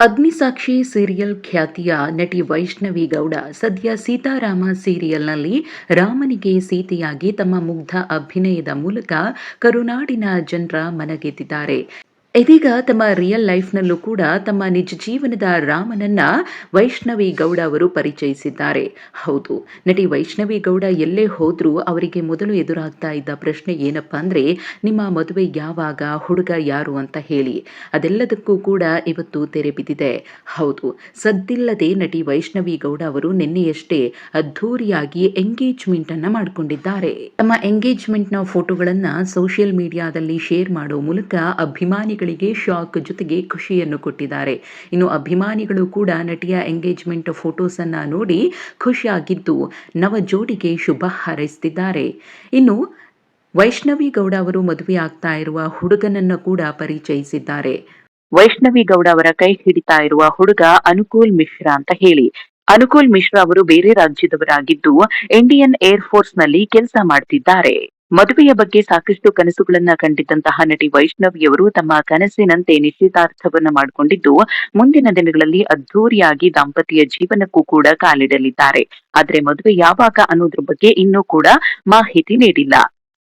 Agnisakshi serial ಖ್ಯಾತಿಯ ನಟಿ ವೈಷ್ಣವಿ ಗೌಡ ಸದ್ಯ ಸೀತಾರಾಮ ಸೀರಿಯಲ್ನಲ್ಲಿ ರಾಮನಿಗೆ ಸೀತೆಯಾಗಿ ತಮ್ಮ ಮುಗ್ಧ ಅಭಿನಯದ ಮೂಲಕ ಕರುನಾಡಿನ ಜನರ ಮನಗೆದ್ದಿದ್ದಾರೆ ಇದೀಗ ತಮ್ಮ ರಿಯಲ್ ಲೈಫ್ನಲ್ಲೂ ಕೂಡ ತಮ್ಮ ನಿಜ ಜೀವನದ ರಾಮನನ್ನ ವೈಷ್ಣವಿ ಗೌಡ ಅವರು ಪರಿಚಯಿಸಿದ್ದಾರೆ. ಹೌದು, ನಟಿ ವೈಷ್ಣವಿ ಗೌಡ ಎಲ್ಲೇ ಹೋದರೂ ಅವರಿಗೆ ಮೊದಲು ಎದುರಾಗ್ತಾ ಇದ್ದ ಪ್ರಶ್ನೆ ಏನಪ್ಪಾ ಅಂದರೆ, ನಿಮ್ಮ ಮದುವೆ ಯಾವಾಗ, ಹುಡುಗ ಯಾರು ಅಂತ ಹೇಳಿ. ಅದೆಲ್ಲದಕ್ಕೂ ಕೂಡ ಇವತ್ತು ತೆರೆ ಬಿದ್ದಿದೆ. ಹೌದು, ಸದ್ದಿಲ್ಲದೆ ನಟಿ ವೈಷ್ಣವಿ ಗೌಡ ಅವರು ನಿನ್ನೆಯಷ್ಟೇ ಅದ್ಧೂರಿಯಾಗಿ ಎಂಗೇಜ್ಮೆಂಟ್ ಅನ್ನ ಮಾಡಿಕೊಂಡಿದ್ದಾರೆ. ತಮ್ಮ ಎಂಗೇಜ್ಮೆಂಟ್ನ ಫೋಟೋಗಳನ್ನ ಸೋಷಿಯಲ್ ಮೀಡಿಯಾದಲ್ಲಿ ಶೇರ್ ಮಾಡೋ ಮೂಲಕ ಅಭಿಮಾನಿಗಳಿಗೆ ಶಾಕ್ ಜೊತೆಗೆ ಖುಷಿಯನ್ನು ಕೊಟ್ಟಿದ್ದಾರೆ. ಇನ್ನು ಅಭಿಮಾನಿಗಳು ಕೂಡ ನಟಿಯ ಎಂಗೇಜ್ಮೆಂಟ್ ಫೋಟೋಸ್ ಅನ್ನ ನೋಡಿ ಖುಷಿಯಾಗಿದ್ದು ನವ ಜೋಡಿಗೆ ಶುಭ ಹಾರೈಸುತ್ತಿದ್ದಾರೆ ಇನ್ನು ವೈಷ್ಣವಿ ಗೌಡ ಅವರು ಮದುವೆ ಆಗ್ತಾ ಇರುವ ಹುಡುಗನನ್ನ ಕೂಡ ಪರಿಚಯಿಸಿದ್ದಾರೆ. ವೈಷ್ಣವಿ ಗೌಡ ಅವರ ಕೈ ಹಿಡಿತಾ ಇರುವ ಹುಡುಗ ಅನುಕೂಲ್ ಮಿಶ್ರಾ ಅಂತ ಹೇಳಿ. ಅನುಕೂಲ್ ಮಿಶ್ರಾ ಅವರು ಬೇರೆ ರಾಜ್ಯದವರಾಗಿದ್ದು, ಇಂಡಿಯನ್ ಏರ್ ಫೋರ್ಸ್ನಲ್ಲಿ ಕೆಲಸ ಮಾಡ್ತಿದ್ದಾರೆ. ಮದುವೆಯ ಬಗ್ಗೆ ಸಾಕಷ್ಟು ಕನಸುಗಳನ್ನ ಕಂಡಿದ್ದಂತಹ ನಟಿ ವೈಷ್ಣವಿಯವರು ತಮ್ಮ ಕನಸಿನಂತೆ ನಿಶ್ಚಿತಾರ್ಥವನ್ನ ಮಾಡಿಕೊಂಡಿದ್ದು, ಮುಂದಿನ ದಿನಗಳಲ್ಲಿ ಅದ್ಧೂರಿಯಾಗಿ ದಾಂಪತ್ಯ ಜೀವನಕ್ಕೂ ಕೂಡ ಕಾಲಿಡಲಿದ್ದಾರೆ. ಆದರೆ ಮದುವೆ ಯಾವಾಗ ಅನ್ನೋದ್ರ ಬಗ್ಗೆ ಇನ್ನೂ ಕೂಡ ಮಾಹಿತಿ ನೀಡಿಲ್ಲ.